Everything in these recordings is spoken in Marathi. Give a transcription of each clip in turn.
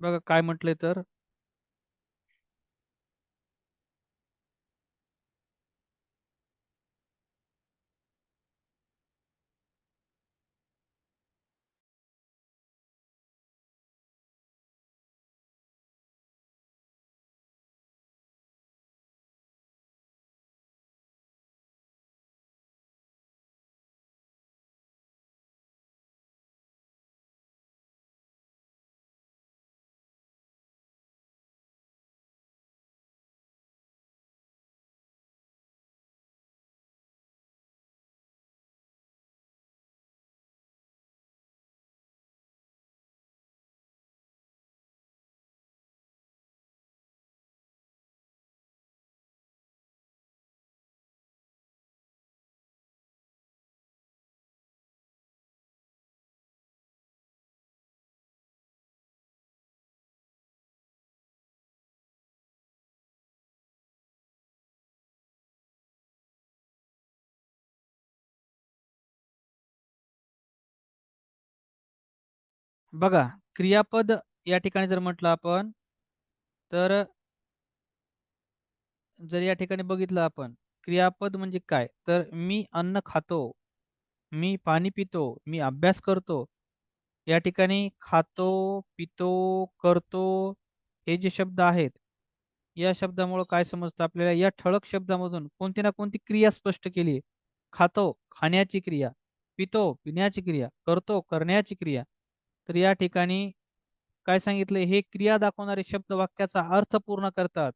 बघा काय म्हटलंय तर बघा क्रियापद या ठिकाणी जर म्हटलं आपण तर जर या ठिकाणी बघितलं आपण क्रियापद म्हणजे काय? तर मी अन्न खातो मी पाणी पितो मी अभ्यास करतो या ठिकाणी खातो पितो करतो हे जे शब्द आहेत या शब्दामुळे काय समजतं आपल्याला? या ठळक शब्दामधून कोणती ना कोणती क्रिया स्पष्ट केली खातो खाण्याची क्रिया पितो पिण्याची क्रिया करतो करण्याची क्रिया. तर या ठिकाणी काय सांगितलं? हे क्रिया दाखवणारे शब्द वाक्याचा अर्थ पूर्ण करतात.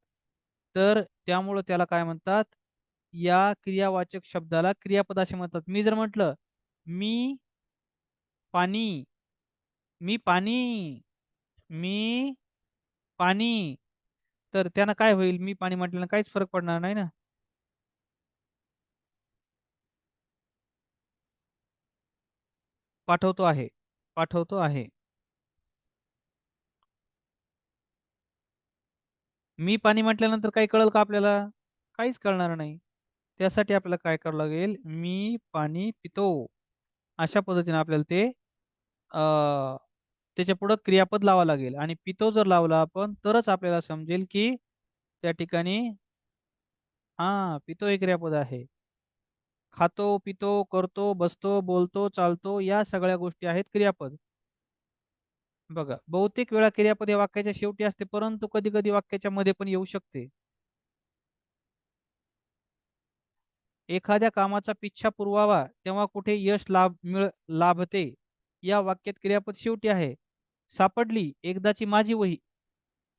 तर त्यामुळं त्याला काय म्हणतात? या क्रियावाचक शब्दाला क्रियापद असे म्हणतात. मी जर म्हटलं मी पाणी मी पाणी मी पाणी तर त्यानं काय होईल? मी पाणी म्हटल्यानं काहीच फरक पडणार नाही ना? पाठवतो आहे. पाठवतो आहे. मी पाणी म्हटल्यानंतर काही कळल का आपल्याला? काहीच कळणार नाही. त्यासाठी आपल्याला काय करावं लागेल? मी पाणी पितो. अशा पद्धतीने आपल्याला ते त्याच्या पुढं क्रियापद लावा लागेल. आणि पितो जर लावला आपण तरच आपल्याला समजेल की त्या ठिकाणी हा पितो हे क्रियापद आहे. खातो पितो करतो बसतो बोलतो चालतो या सगळ्या गोष्टी आहेत क्रियापद. बघा बहुतेक वेळा क्रियापद या वाक्याच्या शेवटी असते परंतु कधी कधी वाक्याच्या मध्ये पण येऊ शकते. एखाद्या कामाचा पिच्छा पुरवावा तेव्हा कुठे यश लाभ मिळ लाभते या वाक्यात क्रियापद शेवटी आहे. सापडली एकदाची माझी वही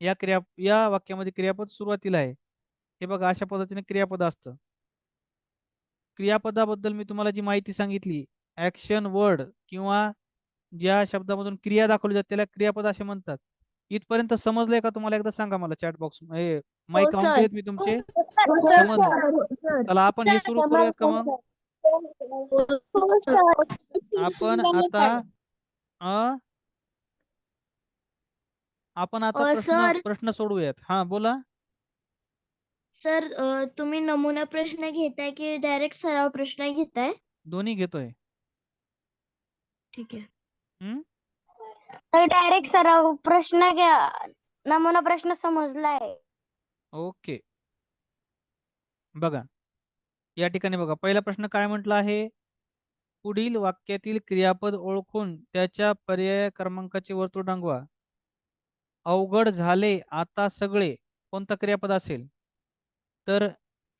या क्रिया या वाक्यामध्ये क्रियापद सुरुवातीला आहे. हे बघा अशा पद्धतीने क्रियापद असतं. क्रियापदाबद्दल मी तुम्हाला जी माहिती सांगितली ऍक्शन वर्ड किंवा ज्या शब्दामधून क्रिया दाखवली जाते त्याला क्रियापद असे म्हणतात. इथपर्यंत समजलंय का तुम्हाला? एकदा सांगा मला चॅट बॉक्स माईक हो, मी तुमचे. हो, समजलं. चला आपण हे सुरू करूयात का मग? आपण आता आपण आता प्रश्न. प्रश्न सोडवूयात हा बोला. सर अ, तुम्ही नमुना प्रश्न घेताय की डायरेक्ट सराव प्रश्न घेताय? दोन्ही घेतोय. ठीक आहे. हम्म? तर डायरेक्ट सराव प्रश्न घ्या. नमुना प्रश्न समजलाय. ओके. बघा. या ठिकाणी बघा. पहिला प्रश्न काय म्हटला आहे? पुढील वाक्यातील क्रियापद ओळखून त्याच्या पर्याय क्रमांकाचे वर्तुळ रंगवा. अवघड झाले आता सगळे. कोणतं क्रियापद असेल? तर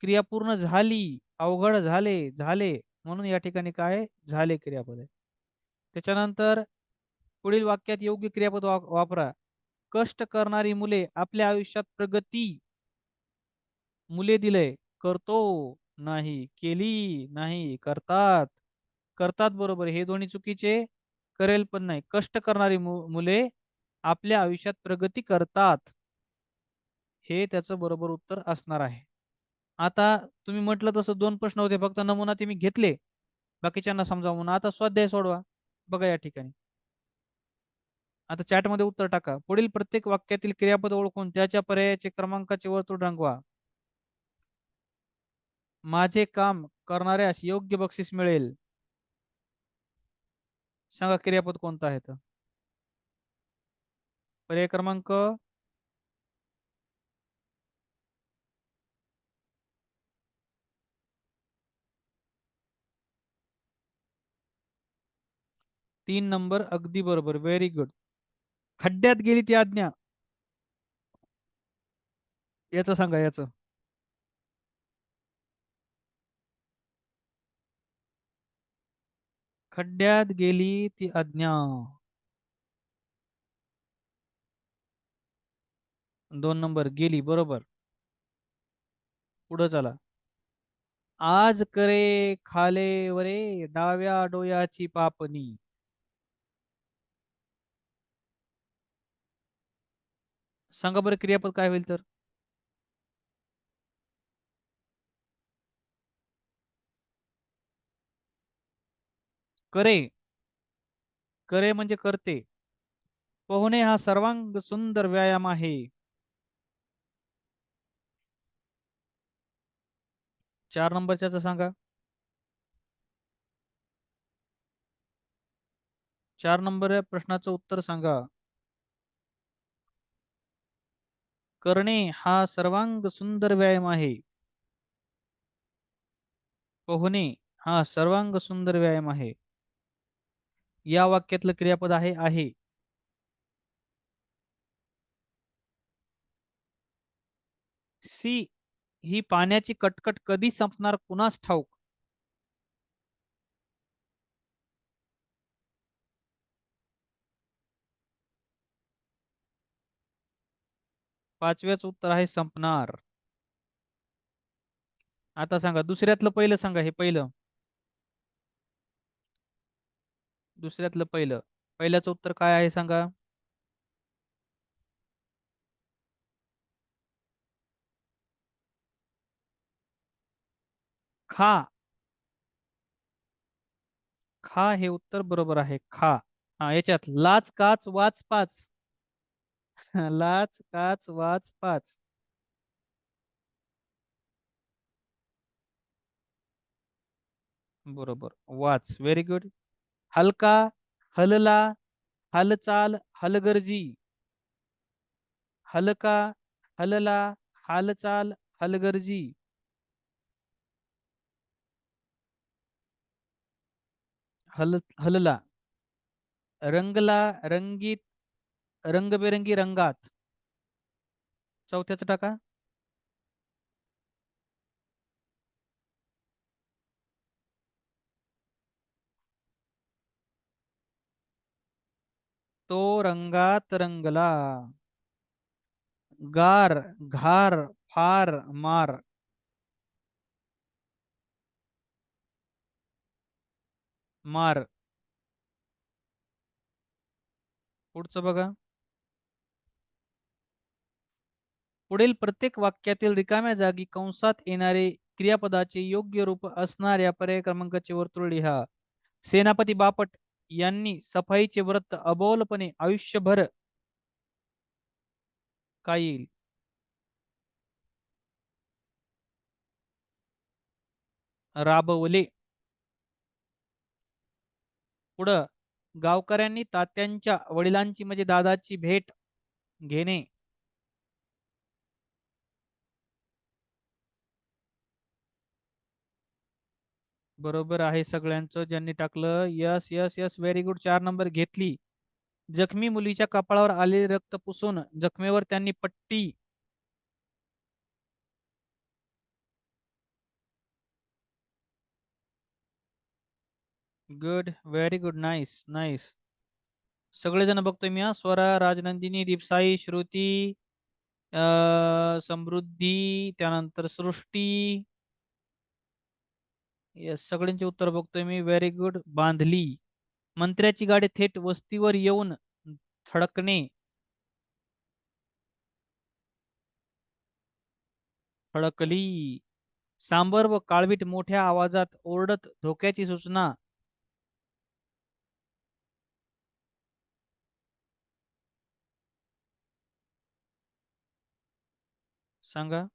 क्रिया पूर्ण झाली अवघड झाले झाले म्हणून या ठिकाणी काय झाले क्रियापद. आहे त्याच्यानंतर पुढील वाक्यात योग्य क्रियापद वापरा. कष्ट करणारी मुले आपल्या आयुष्यात प्रगती मुले दिले. करतो नाही केली नाही करतात. करतात बरोबर. हे दोन्ही चुकीचे करेल पण नाही. कष्ट करणारी मुले आपल्या आयुष्यात प्रगती करतात. हे त्याचं बरोबर उत्तर असणार आहे. आता तुम्ही म्हटलं तसं दोन प्रश्न होते फक्त नमुना तुम्ही घेतले. बाकीच्यांना समजावं म्हणून. आता स्वाध्याय सोडवा. बघा या ठिकाणी. आता चॅटमध्ये उत्तर टाका. पुढील प्रत्येक वाक्यातील क्रियापद ओळखून त्याच्या पर्यायाचे क्रमांकाचे वर्तुळ रंगवा. माझे काम करणाऱ्यास योग्य बक्षीस मिळेल. सांगा क्रियापद कोणतं आहे तर? पर्याय क्रमांक तीन नंबर अगदी बरोबर. व्हेरी गुड खड्ड्यात गेली ती आज्ञा. याच सांगा याच. खड्ड्यात गेली ती आज्ञा. दोन नंबर गेली बरोबर. पुढं चला. आज करे खाले वरे डाव्या डोयाची पापणी. सांगा बरं क्रियापद काय होईल तर? करे. करे म्हणजे करते. पोहणे हा सर्वांग सुंदर व्यायाम आहे. चार नंबरच्या सांगा. चार नंबर प्रश्नाचं उत्तर सांगा. करणे हा सर्वांग सुंदर व्यायाम आहे. पोहणे हा सर्वांग सुंदर व्यायाम आहे. या वाक्यातलं क्रियापद आहे आहे. सी ही पाण्याची कटकट कधी संपणार कुणास ठाऊक? पाचव्याच उत्तर आहे संपणार. आता सांगा दुसऱ्यातलं पहिलं सांगा हे पहिलं. दुसऱ्यातलं पहिलं. पहिल्याचं उत्तर काय आहे सांगा? खा. खा हे उत्तर बरोबर आहे खा. हा याच्यात लाच काच वाच पाच. लाच काच वाच पाच. बरोबर. वाच. व्हेरी गुड हलका हलला हालचाल हलगर्जी. हलका हलला हालचाल हलगर्जी. हल हलला. रंगला रंगीत रंगबेरंगी रंगात. चौथ्याचं टाका. तो रंगात रंगला. गार घार फार मार. मार. पुढचं बघा. पुढील प्रत्येक वाक्यातील रिकाम्या जागी कंसात येणारे क्रियापदाचे योग्य रूप असणाऱ्या पर्याय क्रमांकाचे वर्तुळ लिहा. सेनापती बापट यांनी सफाईचे व्रत अबोलपणे आयुष्यभर का येईल? राबवले. पुढं गावकऱ्यांनी तात्यांच्या वडिलांची म्हणजे दादाची भेट घेणे. बरोबर आहे सगळ्यांचं. ज्यांनी टाकलं yes yes yes very good चार नंबर घेतली. जखमी मुलीच्या कपाळावर आलेले रक्त पुसून जखमेवर त्यांनी पट्टी good very good nice nice सगळेजण बघतोय मी हा. स्वरा राजनंदिनी दीपसाई श्रुती अं, समृद्धी त्यानंतर सृष्टी येस सगळ्यांचे उत्तर बघतोय मी. व्हेरी गुड बांधली. मंत्र्याची गाडी थेट वस्तीवर येऊन थडकणे. थडकली. सांबर व काळवीट मोठ्या आवाजात ओरडत धोक्याची सूचना. सांगा.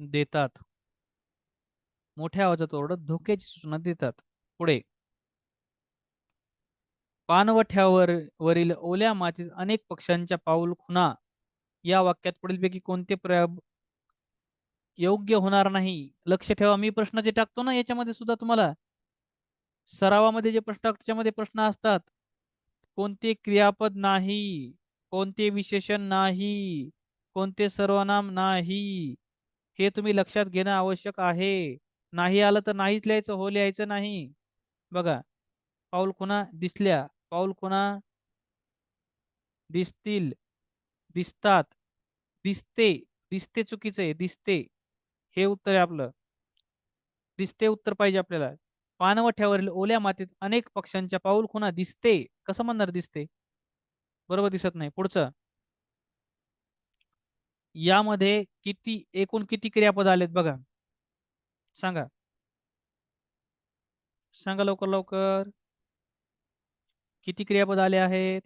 देतात. मोठ्या आवाजात ओरडत धोक्याची सूचना देतात. पुढे. पानवठ्यावर वरील ओल्या मातीत अनेक पक्ष्यांच्या पाऊल खुणा. या वाक्यात पुढीलपैकी कोणते प्रयोग योग्य होणार नाही? लक्ष ठेवा मी प्रश्न जे टाकतो ना याच्यामध्ये सुद्धा तुम्हाला सरावामध्ये जे प्रश्न टाकतो त्याच्यामध्ये प्रश्न असतात. कोणते क्रियापद नाही? कोणते विशेषण नाही? कोणते सर्वनाम नाही? हे तुम्ही लक्षात घेणं आवश्यक आहे. नाही आलं तर नाहीच लिहायचं हो लिहायचं नाही. बघा पाऊल खुणा दिसल्या पाऊल खुणा दिसतील दिसतात दिसते दिसते चुकीचं आहे दिसते. हे उत्तर आहे आपलं. दिसते उत्तर पाहिजे आपल्याला. पानवठ्यावरील ओल्या मातीत अनेक पक्ष्यांच्या पाऊल खुणा दिसते. कसं म्हणणार दिसते? बरोबर दिसत नाही. पुढचं. यामध्ये किती एकूण किती क्रियापद आलेत बघा. सांगा. सांगा लवकर लवकर. किती क्रियापद आले आहेत?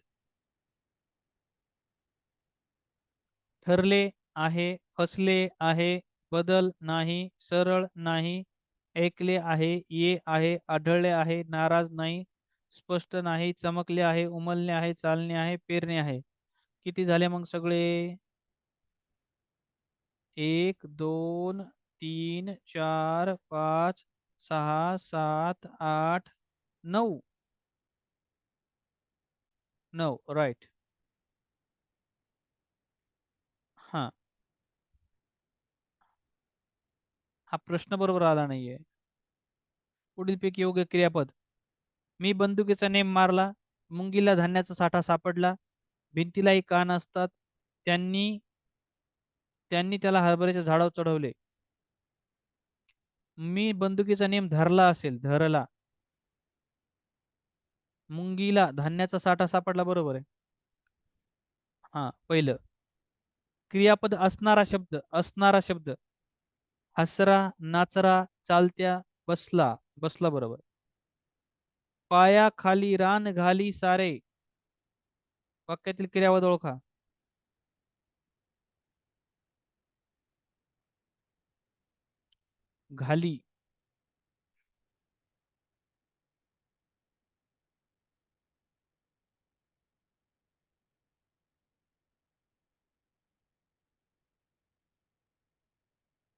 ठरले आहे फसले आहे बदल नाही सरळ नाही ऐकले आहे ये आहे आढळले आहे नाराज नाही स्पष्ट नाही चमकले आहे उमलणे आहे चालणे आहे पेरणे आहे. किती झाले मग सगळे? एक दोन तीन चार पाच सहा सात आठ नऊ. नऊ राईट हा. हा प्रश्न बरोबर आला नाहीये. पुढील पुढीलपैकी योग्य क्रियापद. मी बंदुकीचा नेम मारला मुंगीला धान्याचा साठा सापडला भिंतीलाही कान असतात त्यांनी त्यांनी त्याला हरभऱ्याच्या झाडावर चढवले. मी बंदुकीचा नेम धरला असेल धरला. मुंगीला धान्याचा साठा सापडला बरोबर आहे. हा पहिलं. क्रियापद असणारा शब्द असणारा शब्द. हसरा नाचरा चालत्या बसला बसला बरोबर. पाया खाली रान घाली सारे. वाक्यातील क्रियापद ओळखा. घाली.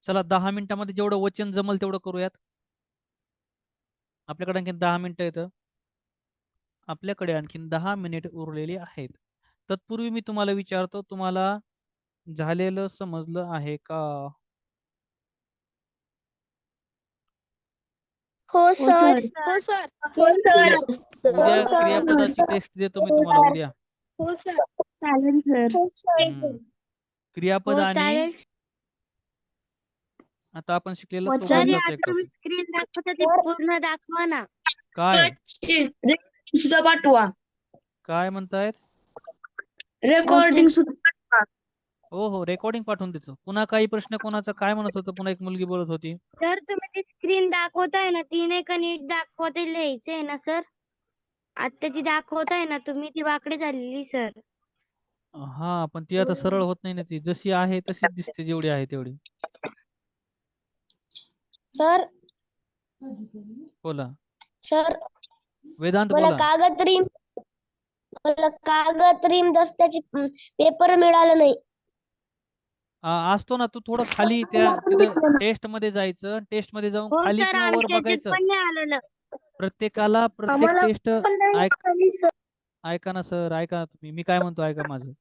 चला दहा मिनिटामध्ये जेवढं वचन जमल तेवढं करूयात. आपल्याकडे आणखी दहा मिनिटं येतं आपल्याकडे आणखीन दहा मिनिट उरलेली आहेत. तत्पूर्वी मी तुम्हाला विचारतो तुम्हाला झालेलं समजलं आहे का? हो सर. हो सर. हो सर. उद्या सर. क्रियापदाची टेस्ट देतो मी तुम्हाला उद्या. हो सर. चालेल सर. हम्म. क्रियापद आणि आता आपण शिकलेलं स्क्रीन दाखवता ते पूर्ण दाखवा ना. काय? सुद्धा पाठवा. काय म्हणतायत? रेकॉर्डिंग सुद्धा हो हो. रेकॉर्डिंग पाठवून देतो. पुन्हा काही प्रश्न कोणाचा काय म्हणत होतं? पुन्हा एक मुलगी बोलत होती. सर तुम्ही ती स्क्रीन दाखवताय ना ती नाही का नीट दाखवते लिहायचंय ना सर आता ती दाखवताय ना तुम्ही ती वाकडी झालेली सर हा पण ती आता सरळ होत नाही ना ती. जशी आहे तशीच दिसते जेवढी आहे तेवढी. सर बोला. सर वेदांत मला बोला. कागद रिम मला कागद रिम दस्त्याची पेपर मिळालं नाही. असतो ना तू थोडं खाली त्या तिथं टेस्टमध्ये जायचं टेस्टमध्ये जाऊन हो खाली सर किंवा वर आमच्या बघायचं. पण नाही आलेलं. प्रत्येकाला प्रत्येक आम्हाला टेस्ट ऐक- ऐका ना सर ऐका ना तुम्ही. मी काय म्हणतो ऐका माझं.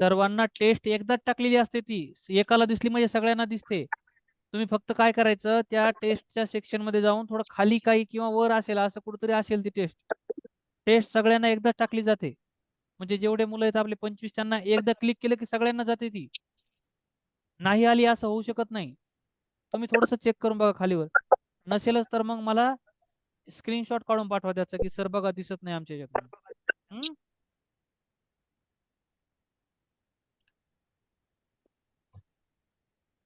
सर्वांना टेस्ट एकदाच टाकलेली असते ती. एकाला दिसली म्हणजे सगळ्यांना दिसते. तुम्ही फक्त काय करायचं त्या टेस्टच्या सेक्शनमध्ये जाऊन थोडं खाली काही किंवा वर असेल असं कुठेतरी असेल ती टेस्ट. टेस्ट सगळ्यांना एकदा टाकली जाते. म्हणजे जेवढे मुलं आहेत आपले पंचवीस त्यांना एकदा क्लिक केलं की सगळ्यांना जाते ती. नाही आली असं होऊ शकत नाही. तुम्ही थोडस चेक करून बघा खालीवर. नसेलच तर मग मला स्क्रीनशॉट काढून पाठवा त्याचा की सर बघा दिसत नाही आमच्या हम्म?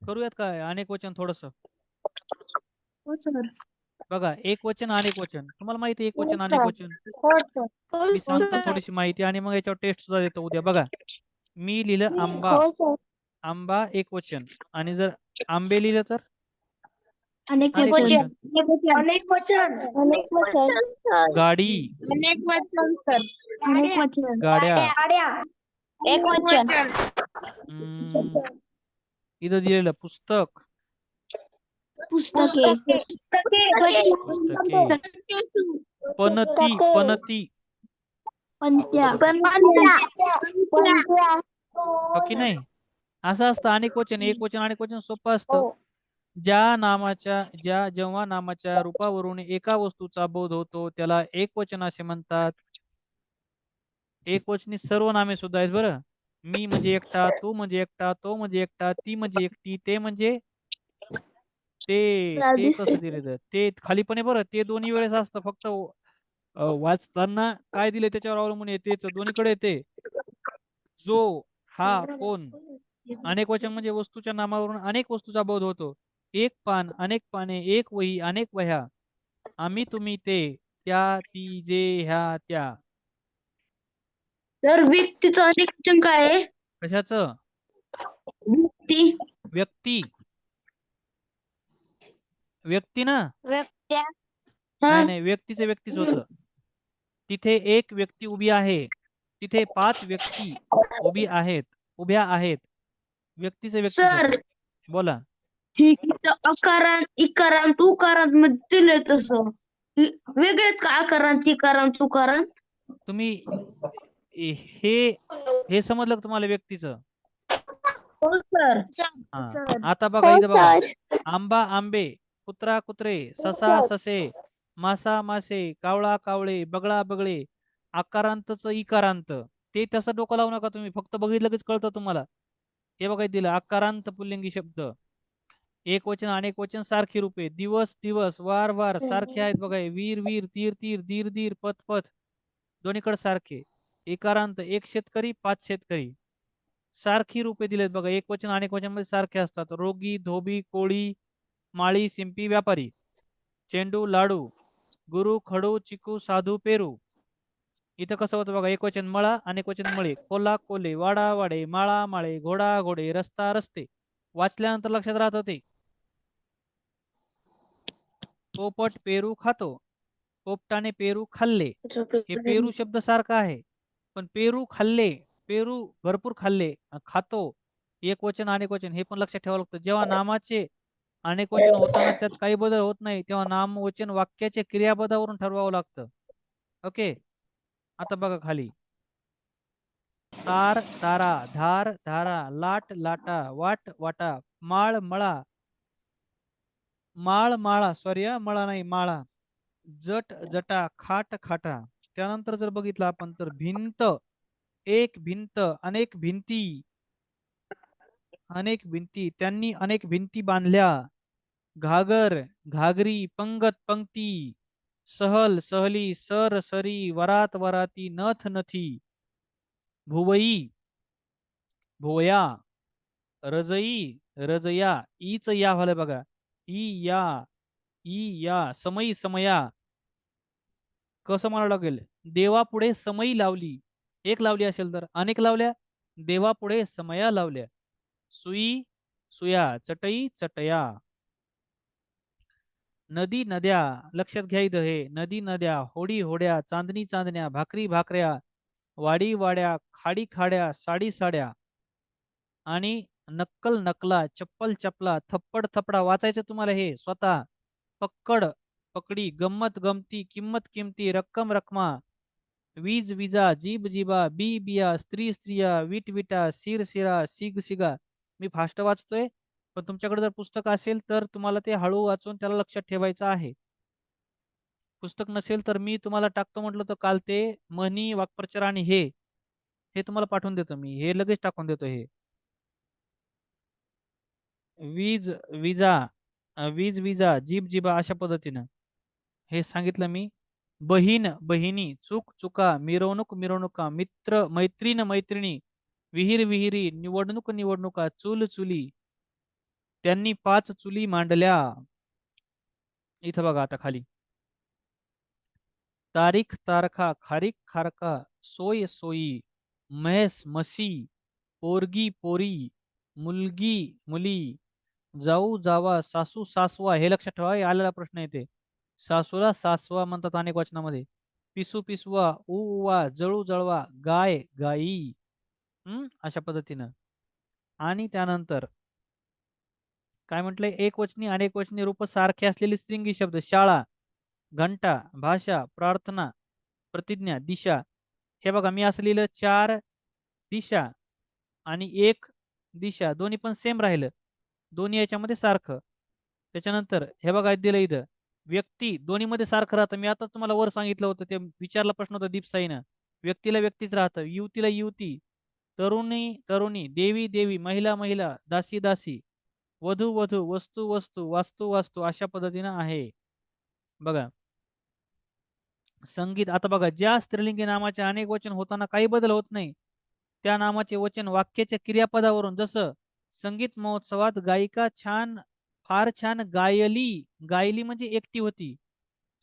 करूयात काय? अनेक वचन थोडस. हो बघा एक वचन अनेक वचन. तुम्हाला माहिती आहे एक वचन अनेक सर. वचन. हो सर. मी सांगतो थोडीशी माहिती आणि मग याच्यावर टेस्ट सुद्धा देतो उद्या. बघा मी लिहिलं आंबा. हो आंबा एक वचन. आणि जर आंबे लिहिलं तर? अनेक अनेक वचन. अनेक वचन. अनेक वचन. गाडी. अनेक वचन सर. अनेक वचन. गाड्या. गाड्या. एक वचन. हम्म, इथं दिलेलं पुस्तक. पुस्तके. पुस्तके. पनती पनती. पंत्या हो की नाही? असं असतं. अनेक वचन एक वचन अनेक वचन सोपं असतं. ज्या नामाच्या ज्या जेव्हा नामाच्या रूपावरून एका वस्तूचा बोध होतो त्याला एक वचन असे म्हणतात. एक वचनी सर्व नामे सुद्धा आहेत बरं. मी म्हणजे एकटा तू म्हणजे एकटा तो म्हणजे एकटा ती म्हणजे एकटी ते म्हणजे ते. ते कसं दिलेलं ते खाली पण आहे बरं. ते दोन्ही वेळेस असतं. फक्त वाचताना काय दिले त्याच्यावर अवलंबून येतेच दोन्हीकडे येते जो हा कोण? अनेक वचन म्हणजे वस्तूच्या नामावरून अनेक वस्तूचा बोध होतो. एक पान अनेक पाने एक वही अनेक वह्या. आम्ही तुम्ही ते त्या ती जे ह्या त्या. तर व्यक्तीचं अनेक वचन काय आहे? कशाचं? व्यक्ती. व्यक्ती. व्यक्ती ना? व्यक्त्या. नाही नाही व्यक्तीचे व्यक्तीच होत. तिथे एक व्यक्ती उभी आहे. तिथे पाच व्यक्ती उभी आहेत उभ्या आहेत. व्यक्तीचे व्यक्ती सर बोला. ठीक अकारांत इकारांत उकारांत मध्ये दिले तसं. इ- वेगळेच का अकारांत इकारांत उकारांत तुम्ही हे हे समजलं का तुम्हाला व्यक्तीचं? हो सर. हा आता बघा इथं बघा. आंबा आंबे कुत्रा कुत्रे ससा ससे मासा मासे कावळा कावळे बगळा बगळे आकारांतच इकारांत. ते तसं डोकं लावू नका तुम्ही. फक्त बघितलं लगेच कळतं तुम्हाला. हे बघा दिलं आकारांत पुल्लिंगी शब्द. एक वचन अनेक वचन सारखी रूपे. दिवस दिवस वार वार सारखे आहेत बघा. वीर वीर तीर तीर धीर धीर पथ पथ. दोन्हीकडे सारखे. एकारांत एक शेतकरी पाच शेतकरी. सारखी रूपे दिलेत बघा. एक वचन अनेक वचनमध्ये सारखे असतात. रोगी धोबी कोळी माळी शिंपी व्यापारी. चेंडू लाडू. गुरु खडू चिकू साधू पेरू. इथं कसं होतं बघा एक वचन मळा अनेक वचन मळे. कोल्हा कोल्हे वाडा वाडे माळा माळे घोडा घोडे रस्ता रस्ते. वाचल्यानंतर लक्षात राहतं ते. पोपट पेरू खातो. पोपटाने पेरू खाल्ले. हे पेरू शब्द सारखा आहे. पण पेरू खाल्ले पेरू भरपूर खाल्ले खातो. एक वचन अनेक वचन हे पण लक्षात ठेवावं लागतं. जेव्हा नामाचे अनेक वचन होताना त्यात काही बदल होत नाही तेव्हा नाम वचन वाक्याचे क्रियापदावरून ठरवावं लागतं. ओके? आता बघा खाली. तार तारा धार धारा लाट लाटा वाट वाटा माळ मळा. माळ माळा सॉरी मळा नाही माळा. जट जटा खाट खाटा. त्यानंतर जर बघितलं आपण तर भिंत एक भिंत अनेक भिंती. अनेक भिंती. त्यांनी अनेक भिंती बांधल्या. घागर घागरी पंगत पंक्ती. सहल सहली सर सरी वरात वराती नथ नथी भुवई भुवया रजई रजया ईच या झालं बघा. ई या ई या समयी समया. कसं म्हणावं लागेल? देवापुढे समयी लावली. एक लावली असेल तर अनेक लावल्या? देवापुढे समया लावल्या. सुई सुया चटई चटया. नदी नद्या लक्षात घ्या इथं हे नदी नद्या होडी होड्या चांदणी चांदण्या भाकरी भाकऱ्या वाडी वाड्या खाडी खाड्या साडी साड्या आणि नक्कल नकला चप्पल चपला थप्पड थपडा वाचायचं तुम्हाला हे स्वतः. पक्कड पकडी गंमत गमती किंमत किमती रक्कम रक्मा वीज विजा जीब जीबा बी बिया स्त्री स्त्रिया विट विटा सिर सिरा सिग सिगा. मी फास्ट वाचतोय. पण तुमच्याकडे जर पुस्तक असेल तर तुम्हाला ते हळू वाचून त्याला लक्षात ठेवायचं आहे. पुस्तक नसेल तर मी तुम्हाला टाकतो म्हटलं तर काल ते म्हणी वाक्प्रचार आणि हे. हे तुम्हाला पाठवून देतो मी. हे लगेच टाकून देतो हे. वीज विजा वीज विजा जीब जिबा अशा पद्धतीनं. हे सांगितलं मी. बहीण बहिणी चूक चुका मिरवणूक मिरवणुका मित्र मैत्रीण मैत्रिणी विहीर विहिरी निवडणूक निवडणुका चूल चुली त्यांनी पाच चुली मांडल्या. इथं बघा आता खाली. तारीख तारखा खारीक खारका सोय सोयी म्हैस मसी पोरगी पोरी मुलगी मुली जाऊ जावा सासू सासवा हे लक्षात ठेवा आलेला प्रश्न येते सासूला सासवा म्हणतात अनेक वचनामध्ये. पिसू पिसवा उवा जळू जळवा गाय गाई हम्म अशा पद्धतीनं. आणि त्यानंतर काय म्हटलंय एक वचनी अनेक वचनी रूप सारखे असलेले स्त्रिंगी शब्द शाळा घंटा भाषा प्रार्थना प्रतिज्ञा दिशा. हे बघा मी असं लिहिलं चार दिशा आणि एक दिशा दोन्ही पण सेम राहिलं. दोन्ही याच्यामध्ये सारखं. त्याच्यानंतर हे बघा दिलं इथं व्यक्ती दोन्हीमध्ये सारखं राहतं. मी आता तुम्हाला वर सांगितलं होतं ते विचारला प्रश्न होता दीपसाईनं. व्यक्तीला व्यक्तीच राहतं युवतीला युवती तरुणी तरुणी देवी देवी महिला महिला दासी दासी. वधू वधू वस्तू वस्तू वास्तू वास्तू अशा पद्धतीनं आहे. बघा. संगीत आता बघा ज्या स्त्रीलिंगी नामाचे अनेक वचन होताना काही बदल होत नाही त्या नामाचे वचन वाक्याच्या क्रियापदावरून जसं संगीत महोत्सवात गायिका छान फार छान गायली गायली म्हणजे एकटी होती.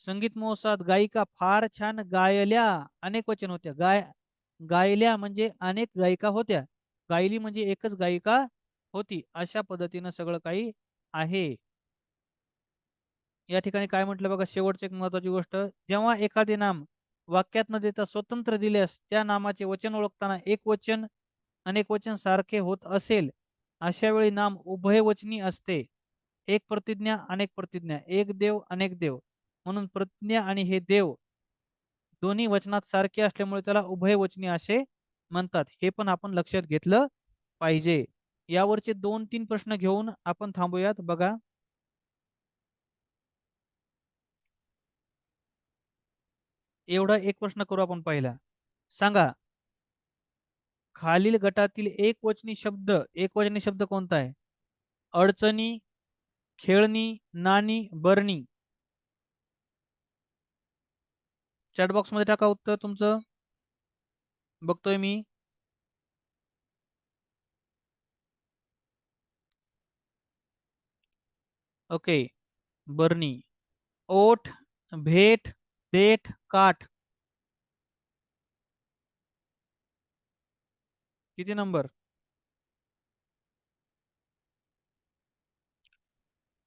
संगीत महोत्सवात गायिका फार छान गायल्या अनेक वचन होत्या. गाय गायल्या म्हणजे अनेक गायिका होत्या. गायली म्हणजे एकच गायिका होती. अशा पद्धतीनं सगळं काही आहे. या ठिकाणी काय म्हटलं बघा शेवटची एक महत्वाची गोष्ट. जेव्हा एखादे नाम वाक्यात न देता स्वतंत्र दिल्यास त्या नामाचे वचन ओळखताना एक वचन अनेक वचन सारखे होत असेल अशा वेळी नाम उभयवचनी असते. एक प्रतिज्ञा अनेक प्रतिज्ञा. एक देव अनेक देव. म्हणून प्रतिज्ञा आणि हे देव दोन्ही वचनात सारखे असल्यामुळे त्याला उभयवचनी असे म्हणतात. हे पण आपण लक्षात घेतलं पाहिजे. यावरचे दोन तीन प्रश्न घेऊन आपण थांबूयात. बघा. एवढा एक प्रश्न करू आपण पहिला. सांगा. खालील गटातील एक वचनी शब्द एक वचनी शब्द कोणता आहे? अडचणी खेळणी नाणी बरणी. चॅटबॉक्समध्ये टाका उत्तर तुमचं. बघतोय मी. ओके बरणी ओठ, भेट, देठ, काठ। किती नंबर?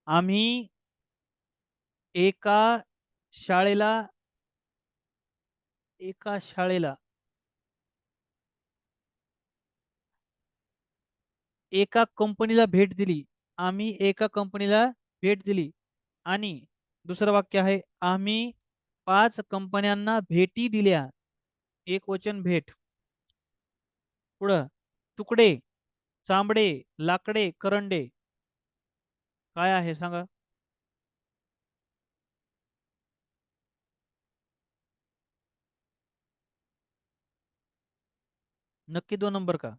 आम्ही एका शाळेला एका शाळेला, एका कंपनीला भेट दिली. आम्ही एका कंपनीला भेट दिली. आणि दुसरं वाक्य आहे आम्ही पाच कंपन्यांना भेटी दिल्या. एक वचन भेट. पुढं तुकडे चांबडे लाकडे करंडे. काय आहे सांगा? नक्की दोन नंबर का?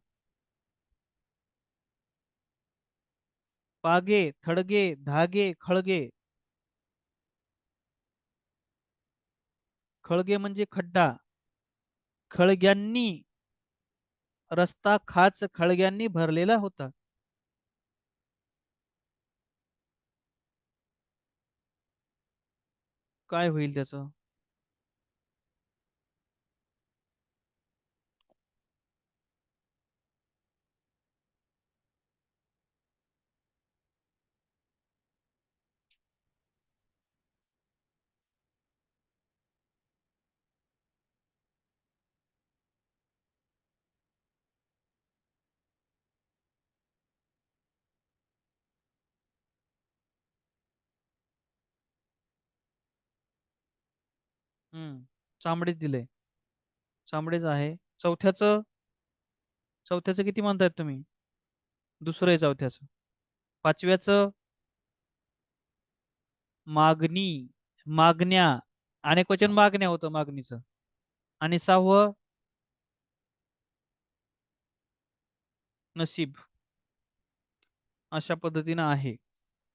पागे थडगे धागे खळगे. खळगे म्हणजे खड्डा. खळग्यांनी रस्ता खाच खळग्यांनी भरलेला होता. काय होईल त्याचं? हम्म चामडीच दिले चामडेच आहे. चौथ्याचं चौथ्याचं किती म्हणतायत तुम्ही? दुसरं आहे चौथ्याचं. पाचव्याचं मागणी मागण्या. अनेक वचन मागण्या होतं मागणीचं. आणि सहावं नसीब. अशा पद्धतीनं आहे.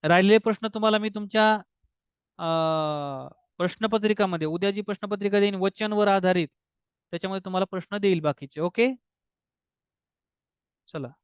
राहिलेले प्रश्न तुम्हाला मी तुमच्या अं, प्रश्नपत्रिकामध्ये उद्या जी प्रश्नपत्रिका देईन वचनवर आधारित. त्याच्यामध्ये तुम्हाला प्रश्न देईल बाकीचे ओके? चला.